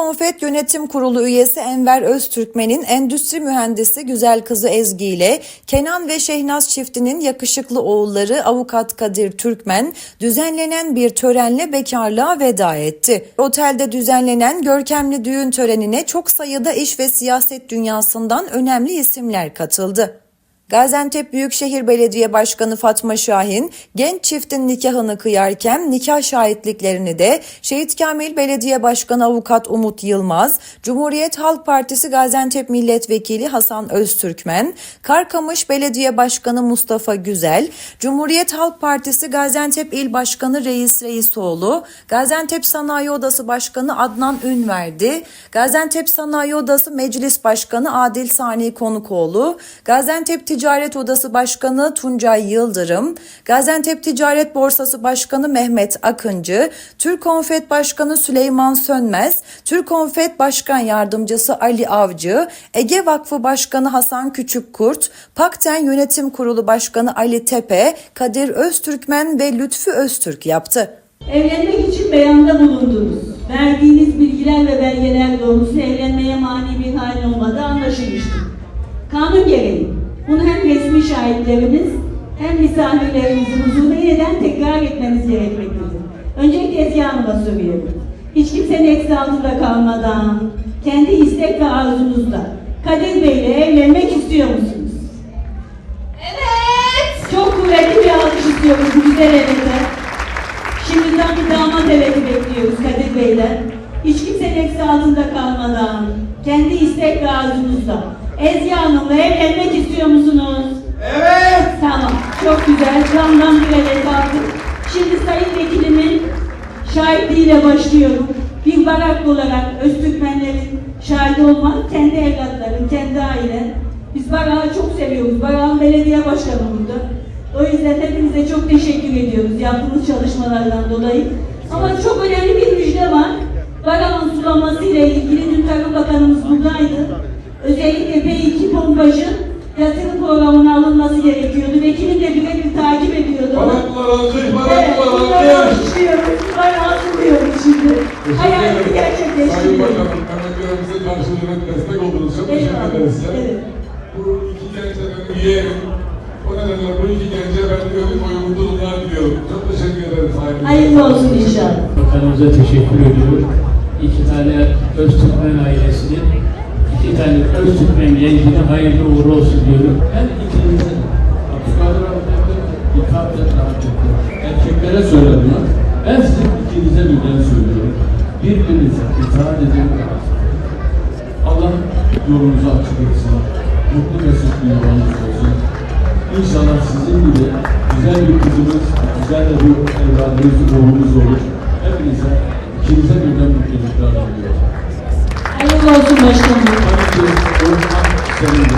Konfet Yönetim Kurulu üyesi Enver Öztürkmen'in endüstri mühendisi güzel kızı Ezgi ile Kenan ve Şehnaz çiftinin yakışıklı oğulları avukat Kadir Türkmen düzenlenen bir törenle bekarlığa veda etti. Otelde düzenlenen görkemli düğün törenine çok sayıda iş ve siyaset dünyasından önemli isimler katıldı. Gaziantep Büyükşehir Belediye Başkanı Fatma Şahin genç çiftin nikahını kıyarken nikah şahitliklerini de Şehit Kamil Belediye Başkanı Avukat Umut Yılmaz, Cumhuriyet Halk Partisi Gaziantep Milletvekili Hasan Öztürkmen, Karkamış Belediye Başkanı Mustafa Güzel, Cumhuriyet Halk Partisi Gaziantep İl Başkanı Reis Reisoğlu, Gaziantep Sanayi Odası Başkanı Adnan Ünverdi, Gaziantep Sanayi Odası Meclis Başkanı Adil Sani Konukoğlu, Gaziantep Ticaret Odası Başkanı Tuncay Yıldırım, Gaziantep Ticaret Borsası Başkanı Mehmet Akıncı, Türk Konfet Başkanı Süleyman Sönmez, Türk Konfet Başkan Yardımcısı Ali Avcı, Ege Vakfı Başkanı Hasan Küçükkurt, Pakten Yönetim Kurulu Başkanı Ali Tepe, Kadir Öztürkmen ve Lütfü Öztürk yaptı. Evlenmek için beyanda bulundunuz. Verdiğiniz bilgiler ve belgeler doğrusu evlenmeye mani bir hal olmadığı anlaşılmıştır. Kanun gereği bunu hem resmi şahitlerimiz hem misafirlerimizin huzurunda yeniden tekrar etmeniz gerekmektedir. Öncelikle Ezgi Hanım'a soruyorum. Hiç kimsenin eksi altında kalmadan, kendi istek ve arzunuzla Kadir Bey ile evlenmek istiyor musunuz? Evet! Çok kuvvetli bir alkış istiyoruz bu güzel evde. Şimdi tam bir damat eveti bekliyoruz Kadir Bey'den. Hiç kimsenin eksi altında kalmadan, kendi istek ve arzunuzla Ezgi Hanım'la evlenmek istiyor musunuz? Evet. Tamam, çok güzel. Camdan bir evet aldık. Şimdi Sayın Vekilimin şahitliğiyle başlıyorum. Bir barak olarak Öztürkmenlerin şahidi olmak, kendi evlatların, kendi ailen. Biz Barak'ı çok seviyoruz. Barak'ın belediye başkanı burada. O yüzden hepinize çok teşekkür ediyoruz yaptığınız çalışmalardan dolayı. Ama çok önemli bir müjde var. Barak'ın sulaması ile ilgili dün Tarım Bakanımız buradaydı. Özellikle Hayalini Sayın. Bakanım, emeklerimize karşılığında destek oldunuz. Çok teşekkür ederiz. Evet. Bu iki gence benim yeğenim. O nedenle bu iki gence ben ömür boyu mutluluklar diliyorum. Çok teşekkür ederim Sayın. Hayırlı olsun inşallah. Bakanımıza teşekkür ediyorum. İki tane Öztürkmen ailesinin, iki tane Öztürkmen gencine hayırlı uğurlu olsun diyorum. Ben abi ikaz et Erkeklere söyledim lan. Ben sizin ikinize birden söylüyorum. Birbirinize itaat edin. Allah yolunuzu açık etsin. Mutlu mesut bir yolunuz olsun. İnşallah sizin gibi güzel bir kızımız, güzel de bir evladınız, oğlunuz olur. Hepinize, ikinize birden mutluluklar diliyorum. Hayırlı olsun başkanım. Sevindim.